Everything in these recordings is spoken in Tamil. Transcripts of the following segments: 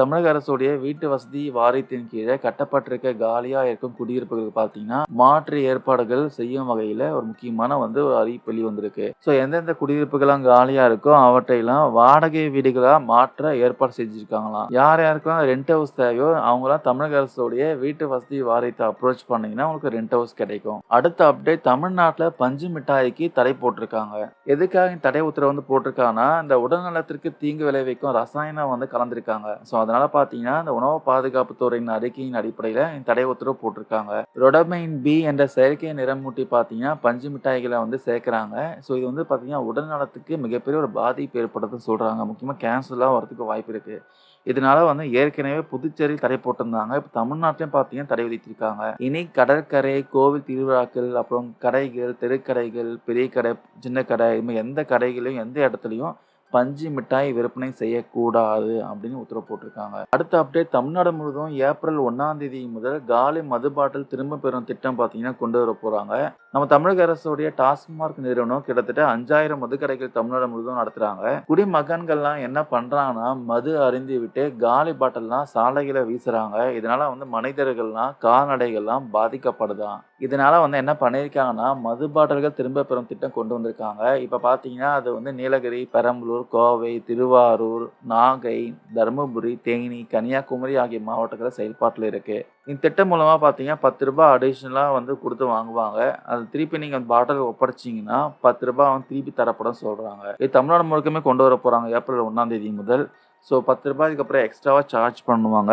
தமிழக அரசுடைய வீட்டு வசதி வாரியத்தின் கீழே கட்டப்பட்டிருக்க காலியாக இருக்கும் குடியிருப்புகளுக்கு பார்த்தீங்கன்னா மாற்று ஏற்பாடுகள் செய்யும் வகையில ஒரு முக்கியமான வந்து ஒரு அறிவிப்பு வெளி வந்திருக்கு. ஸோ எந்தெந்த குடியிருப்புகள்லாம் காலியாக இருக்கோ அவற்றையெல்லாம் வாடகை வீடுகளாக மாற்ற ஏற்பாடு செஞ்சிருக்காங்களாம். யார் யாருக்கெல்லாம் ரெண்ட் ஹவுஸ் தேவையோ அவங்களாம் தமிழக அரசுடைய வீட்டு வசதி வாரியத்தை அப்ரோச் பண்ணீங்கன்னா உங்களுக்கு ரெண்ட் ஹவுஸ் கிடைக்கும். அடுத்த அப்டேட் தமிழ்நாட்டில் பஞ்சு மிட்டாய்க்கு தடை போட்டிருக்காங்க. எதுக்காக தடை உத்தரவு வந்து போட்டிருக்காங்கன்னா இந்த உடல்நலத்திற்கு தீங்கு விளைவிக்கும் ரசாயனம் வந்து கலந்திருக்காங்க. ஸோ அதனால் பார்த்தீங்கன்னா இந்த உணவு பாதுகாப்பு துறையின் அறிக்கையின் அடிப்படையில் தடை உத்தரவு போட்டிருக்காங்க. ரொடமைன் பி என்ற செயற்கை நிறமூட்டி பார்த்தீங்கன்னா பஞ்சு மிட்டாய்களை வந்து சேர்க்குறாங்க. ஸோ இது வந்து பார்த்தீங்கன்னா உடல்நலத்துக்கு மிகப்பெரிய ஒரு பாதிப்பு ஏற்படுதுன்னு சொல்கிறாங்க முக்கியமாக கேன்சர்லாம் வரதுக்கு வாய்ப்பு இருக்குது இதனால வந்து ஏற்கனவே புதுச்சேரியில் தடை போட்டிருந்தாங்க. இப்போ தமிழ்நாட்டிலையும் பார்த்தீங்கன்னா தடை விதித்திருக்காங்க. இனி கடற்கரை கோவில் திருவிழாக்கள் அப்புறம் கடைகள் தெருக்கடைகள் பெரிய கடை சின்ன கடை இது மாதிரி எந்த கடைகளையும் எந்த இடத்துலையும் பஞ்சு மிட்டாய் விற்பனை செய்யக்கூடாது அப்படின்னு உத்தரவு போட்டிருக்காங்க. அடுத்த அப்டேட் தமிழ்நாடு முழுவதும் ஏப்ரல் ஒன்றாம் தேதி முதல் காலி மது பாட்டில் திரும்ப பெறும் திட்டம் பார்த்தீங்கன்னா கொண்டு வர போகிறாங்க நம்ம தமிழக அரசுடைய டாஸ்மார்க் நிறுவனம் கிட்டத்தட்ட அஞ்சாயிரம் மதுக்கடைகள் தமிழ்நாடு முழுவதும் நடத்துகிறாங்க குடிமகன்கள்லாம் என்ன பண்ணுறாங்கன்னா மது அருந்தி விட்டு காலி பாட்டில்லாம் சாலைகளை வீசுகிறாங்க இதனால் வந்து மனிதர்கள்லாம் கால்நடைகள்லாம் பாதிக்கப்படுதான். இதனால் வந்து என்ன பண்ணியிருக்காங்கன்னா மது பாட்டில்கள் திரும்ப பெறும் திட்டம் கொண்டு வந்திருக்காங்க. இப்போ பார்த்தீங்கன்னா அது வந்து நீலகிரி பெரம்பலூர் கோவை திருவாரூர் நாகை தருமபுரி தேனி கன்னியாகுமரி ஆகிய மாவட்டங்களில் செயல்பாட்டில் இருக்குது இந்த திட்டம் மூலமாக பார்த்தீங்கன்னா பத்து ரூபாய் அடிஷ்னலாக வந்து கொடுத்து வாங்குவாங்க. அது திருப்பி நீங்கள் அந்த பாட்டில் ஒப்படைச்சிங்கன்னா பத்து ரூபாய் வந்து திருப்பி தரப்படும் சொல்கிறாங்க இது தமிழ்நாடு முழுக்கமே கொண்டு வர போகிறாங்க ஏப்ரல் ஒன்றாம் தேதி முதல். ஸோ பத்து ரூபாய்க்கு அப்புறம் எக்ஸ்ட்ராவாக சார்ஜ் பண்ணுவாங்க.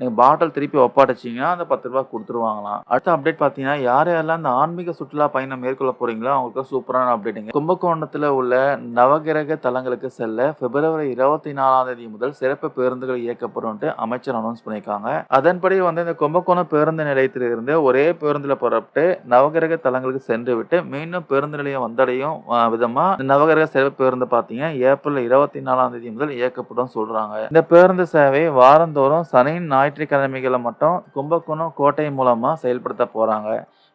நீங்கள் பாட்டில் திருப்பி ஒப்பாடிச்சிங்கன்னா அந்த பத்து ரூபா கொடுத்துருவாங்களாம். அடுத்த அப்டேட் பார்த்தீங்கன்னா யார் யாரெல்லாம் இந்த ஆன்மீக சுற்றுலா பயணம் மேற்கொள்ள போகிறீங்களோ அவங்களுக்கு சூப்பரான அப்டேட்டுங்க கும்பகோணத்தில் உள்ள நவகிரக தலங்களுக்கு செல்ல பிப்ரவரி இருபத்தி நாலாம் தேதி முதல் சிறப்பு பேருந்துகள் இயக்கப்படும்ட்டு அமைச்சர் அனௌன்ஸ் பண்ணியிருக்காங்க. அதன்படி வந்து இந்த கும்பகோணம் பேருந்து நிலையத்திலிருந்து ஒரே பேருந்தில் புறப்பட்டு நவகிரக தலங்களுக்கு சென்று விட்டு மீண்டும் பேருந்து நிலையம் வந்தடையும் விதமாக நவகிரக சிறப்பு பேருந்து பார்த்தீங்கன்னா ஏப்ரல் இருபத்தி நாலாம் தேதி முதல் இயக்கப்படும் சொல்றாங்க. இந்த பேருந்து சேவை வாரந்தோறும் சனி ஞாயிற்றுக்கிழமைகளை மட்டும் கும்பகோணம் கோட்டை மூலமா செயல்படுத்த போறாங்க.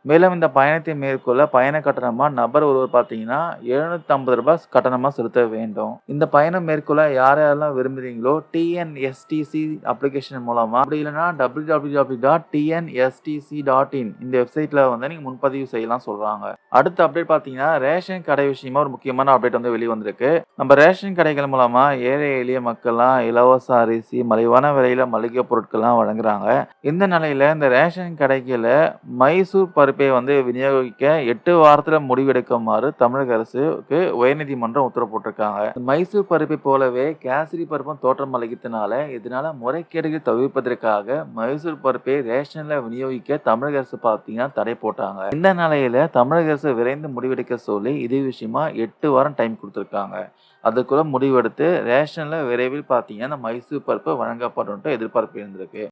மேலும் இந்த பயணத்தை மேற்கொள்ள பயண கட்டணமாக நபர் ஒருவர் பார்த்தீங்கன்னா எழுநூத்தி ஐம்பது ரூபாய் கட்டணமாக செலுத்த வேண்டும். இந்த பயணம் மேற்கொள்ள யார் யாரெல்லாம் விரும்புகிறீங்களோ டிஎன்எஸ்டிசி அப்ளிகேஷன் மூலமாக அப்படி இல்லைன்னா W W W dot TNSTC dot in இந்த வெப்சைட்டில் வந்து நீங்கள் முன்பதிவு செய்யலாம் சொல்றாங்க. அடுத்த அப்டேட் பார்த்தீங்கன்னா ரேஷன் கடை விஷயமா ஒரு முக்கியமான அப்டேட் வந்து வெளியே வந்திருக்கு. நம்ம ரேஷன் கடைகள் மூலமா ஏழை எளிய மக்கள்லாம் இலவச அரிசி மலிவான விலையில மளிகை பொருட்கள்லாம் வழங்குறாங்க. இந்த நிலையில் இந்த ரேஷன் கடைகளில் மைசூர் பருப்பு வந்து விநியோகிக்க எட்டு வாரத்தில் முடிவெடுக்குமாறு தமிழக அரசுக்கு உயர்நீதிமன்றம் உத்தரவு போட்டிருக்காங்க. மைசூர் பருப்பை போலவே கேசரி பருப்பும் தோற்றம் அளிக்கிறதுனால இதனால முறைகேடுகள் தவிர்ப்பதற்காக மைசூர் பருப்பை ரேஷனில் விநியோகிக்க தமிழக அரசு பார்த்தீங்கன்னா தடை போட்டாங்க. இந்த நிலையில தமிழக அரசு விரைந்து முடிவெடுக்க சொல்லி இதே விஷயமா எட்டு வாரம் டைம் கொடுத்துருக்காங்க. அதுக்குள்ள முடிவெடுத்து ரேஷனில் விரைவில் பார்த்தீங்கன்னா மைசூர் பருப்பு வழங்கப்படும் எதிர்பார்ப்பு இருந்திருக்கு.